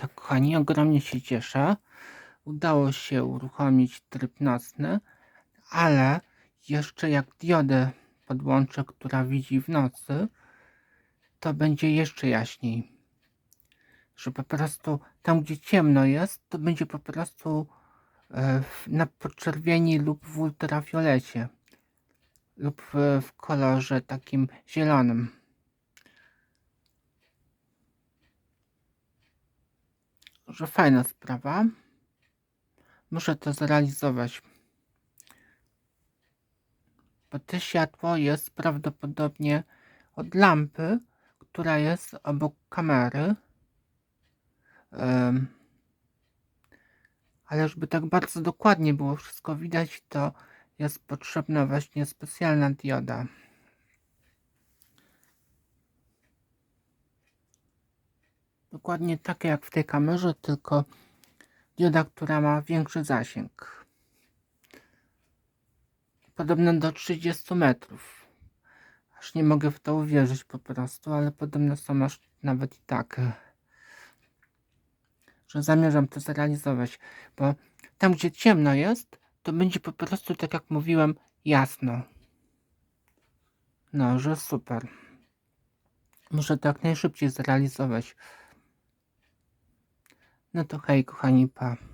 Tak, kochani, ogromnie się cieszę. Udało się uruchomić tryb nocny, ale jeszcze jak diodę podłączę, która widzi w nocy, to będzie jeszcze jaśniej. Że po prostu tam, gdzie ciemno jest, to będzie po prostu e, na podczerwieni lub w ultrafiolecie lub w kolorze takim zielonym. Że fajna sprawa. Muszę to zrealizować. Bo to światło jest prawdopodobnie od lampy, która jest obok kamery. Em, ale żeby tak bardzo dokładnie było wszystko widać, to jest potrzebna właśnie specjalna dioda. Dokładnie takie jak w tej kamerze, tylko dioda, która ma większy zasięg. Podobno do 30 metrów. Aż nie mogę w to uwierzyć po prostu, ale podobno są aż nawet i tak. Że zamierzam to zrealizować, bo tam gdzie ciemno jest, to będzie po prostu tak jak mówiłem, jasno. No, że super. Muszę to jak najszybciej zrealizować. No to hej, kochani, pa.